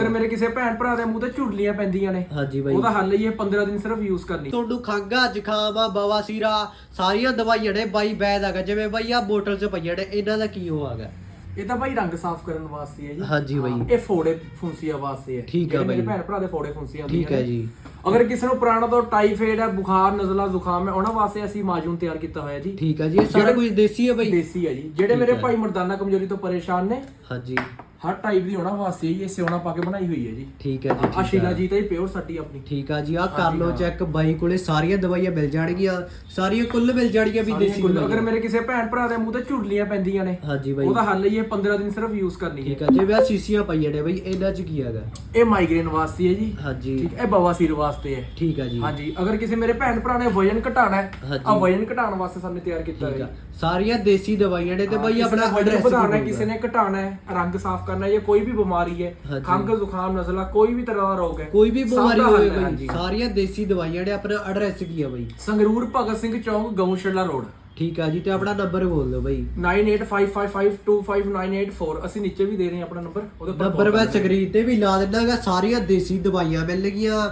ਅਗਰ ਮੇਰੇ ਕਿਸੇ ਭੈਣ ਭਰਾ ਦੇ ਮੂੰਹ ਤੇ ਝੁਰਲੀਆਂ ਪੈਂਦੀਆਂ ਨੇ ਹਾਂਜੀ ਬਾਈ। ਉਹਦਾ ਹੱਲ ਹੀ ਇਹ 15 ਦਿਨ ਸਿਰਫ ਯੂਜ਼ ਕਰਨੀ। ਤੁਹਾਨੂੰ ਖੰਗਾ ਜ਼ੁਕਾਮ ਆ ਬਵਾਸੀਰਾ ਸਾਰੀਆਂ ਦਵਾਈਆਂ ਨੇ ਬਾਈ ਬੈਦ ਹੈਗਾ। ਜਿਵੇਂ ਬਾਈ ਆ ਬੋਟਲ 'ਚ ਪਈਆਂ ਨੇ ਇਹਨਾਂ ਦਾ ਕੀ ਹੋ ਹੈਗਾ? ਇਹ ਤਾਂ ਭਾਈ ਰੰਗ ਸਾਫ਼ ਕਰਨ ਵਾਸਤੇ ਹੈ ਜੀ। ਹਾਂਜੀ ਬਾਈ। ਇਹ ਫੋੜੇ ਫੁੰਸੀਆਂ ਵਾਸਤੇ ਹੈ। ਠੀਕ ਜਿਹੜੇ ਮੇਰੇ ਬਾਈ। ਭੈਣ ਭਰਾ ਦੇ ਫੋੜੇ ਫੁੰਸੀਆਂ ਠੀਕ ਹੈ। ਜੀ। ਅਗਰ ਕਿਸੇ ਨੂੰ ਪੁਰਾਣਾ ਤੋਂ ਟਾਈਫਾਇਡ ਹੈ ਬੁਖਾਰ ਨਜ਼ਲਾ ਜ਼ੁਕਾਮ ਹੈ ਉਹਨਾਂ ਵਾਸਤੇ ਅਸੀਂ ਮਾਜੂਨ ਤਿਆਰ ਕੀਤਾ ਹੋਇਆ ਜੀ। ਠੀਕ ਹੈ ਜੀ ਇਹ ਸਾਰਾ ਕੁਝ ਦੇਸੀ ਹੈ ਬਾਈ? ਦੇਸੀ ਹੈ ਜੀ। ਜਿਹੜੇ ਮੇਰੇ। ਭਾਈ ਮਰਦਾਨਾ ਕਮਜ਼ੋਰੀ ਤੋਂ ਪਰੇਸ਼ਾਨ ਨੇ ਹਾਂਜੀ। ਹਰ ਟਾਈਪ ਦੀ ਉਹਨਾਂ ਵਾਸਤੇ ਹੀ ਇਹ ਸਿਉਣਾ ਪਾ ਕੇ ਬਣਾਈ ਹੋਈ ਹੈ ਜੀ। ਠੀਕ ਹੈ ਜੀ ਆ ਸ਼ੀਲਾ ਜੀ ਤਾਂ ਹੀ ਪਿਓਰ ਸਾਡੀ ਆਪਣੀ। ਠੀਕ ਆ ਜੀ ਆ ਕਰ ਲਓ। ਚੈੱਕ ਬਾਈ ਕੋਲੇ ਸਾਰੀਆਂ ਦਵਾਈਆਂ ਮਿਲ ਜਾਣਗੀਆਂ ਸਾਰੀਆਂ ਕੁੱਲ ਮਿਲ ਜਾਣਗੀਆਂ ਵੀ ਦੇਸੀ ਕੁੱਲ- ਅਗਰ ਮੇਰੇ ਕਿਸੇ ਭੈਣ ਭਰਾ ਦੇ ਮੂੰਹ ਤੇ ਝੁਰਲੀਆਂ ਪੈਂਦੀਆਂ ਨੇ ਹਾਂਜੀ ਬਾਈ। ਉਹਦਾ ਹੱਲ ਇਹ 15 ਦਿਨ ਸਿਰਫ ਯੂਜ਼ ਕਰਨੀ ਠੀਕ ਆ ਜਿਵੇਂ ਆ ਸੀਸੀਆਂ ਪਈਆਂ ਨੇ ਬਾਈ ਇਹਨਾਂ 'ਚ ਕੀ ਹੈਗਾ? ਇਹ ਮਾਈਗ੍ਰੇਨ ਵਾਸਤੇ ਹੈ ਜੀ। ਹਾਂਜੀ। ਠੀਕ ਇਹ ਬਵਾਸੀਰ ਵਾਸਤੇ ਹੈ। ਠੀਕ ਆ ਜੀ। ਹਾਂਜੀ ਅਗਰ ਕਿਸੇ ਮੇਰੇ ਭੈਣ ਭਰਾ ਨੇ ਵਜਨ ਘਟਾਣਾ ਹੈ। ਆ ਵਜਨ ਘਟਾਉਣ ਵਾਸਤੇ ਸਾਨੂੰ ਤਿਆਰ ਕੀਤਾ ਹੈ ਸਾਰੀਆਂ ਦੇਸੀ ਦਵਾਈਆਂ ਨੇ ਤੇ ਬਾਈ ਆਪਣਾ ਐਡਰੈਸ ਵਧਾਉਣਾ ਕਿਸੇ ਨੇ ਘਟਾਣਾ ਹੈ ਰੰਗ ਸਾਫ਼ ਕਰਨਾ ਹੈ ਜਾਂ ਕੋਈ ਵੀ ਬਿਮਾਰੀ ਹੈ। ਖੰਘ ਜ਼ੁਕਾਮ ਨਜ਼ਲਾ ਕੋਈ ਵੀ ਤਰ੍ਹਾਂ ਦਾ ਰੋਗ ਹੈ ਕੋਈ ਵੀ ਬਿਮਾਰੀ ਹੋਵੇ ਬਾਈ। ਸਾਰੀਆਂ ਦੇਸੀ ਦਵਾਈਆਂ ਨੇ ਆਪਣਾ ਐਡਰੈਸ ਕੀ ਆ ਬਾਈ ਸੰਗਰੂਰ ਭਗਤ ਸਿੰਘ ਚੌਂਕ ਗਊਸ਼ਾਲਾ ਰੋਡ ਠੀਕ ਆ ਜੀ ਤੇ ਆਪਣਾ ਨੰਬਰ ਬੋਲ ਦਿਓ ਬਾਈ 9855525984 ਅਸੀਂ ਨੀਚੇ ਵੀ ਦੇ ਰਹੇ ਹਾਂ ਆਪਣਾ ਨੰਬਰ ਉਹਦੇ ਨੰਬਰ ਮੈਂ। ਸਕਰੀਨ ਤੇ ਵੀ ਲਾ ਦਿੰਦਾਗਾ ਸਾਰੀਆਂ ਦੇਸੀ ਦਵਾਈਆਂ ਮਿਲਣਗੀਆਂ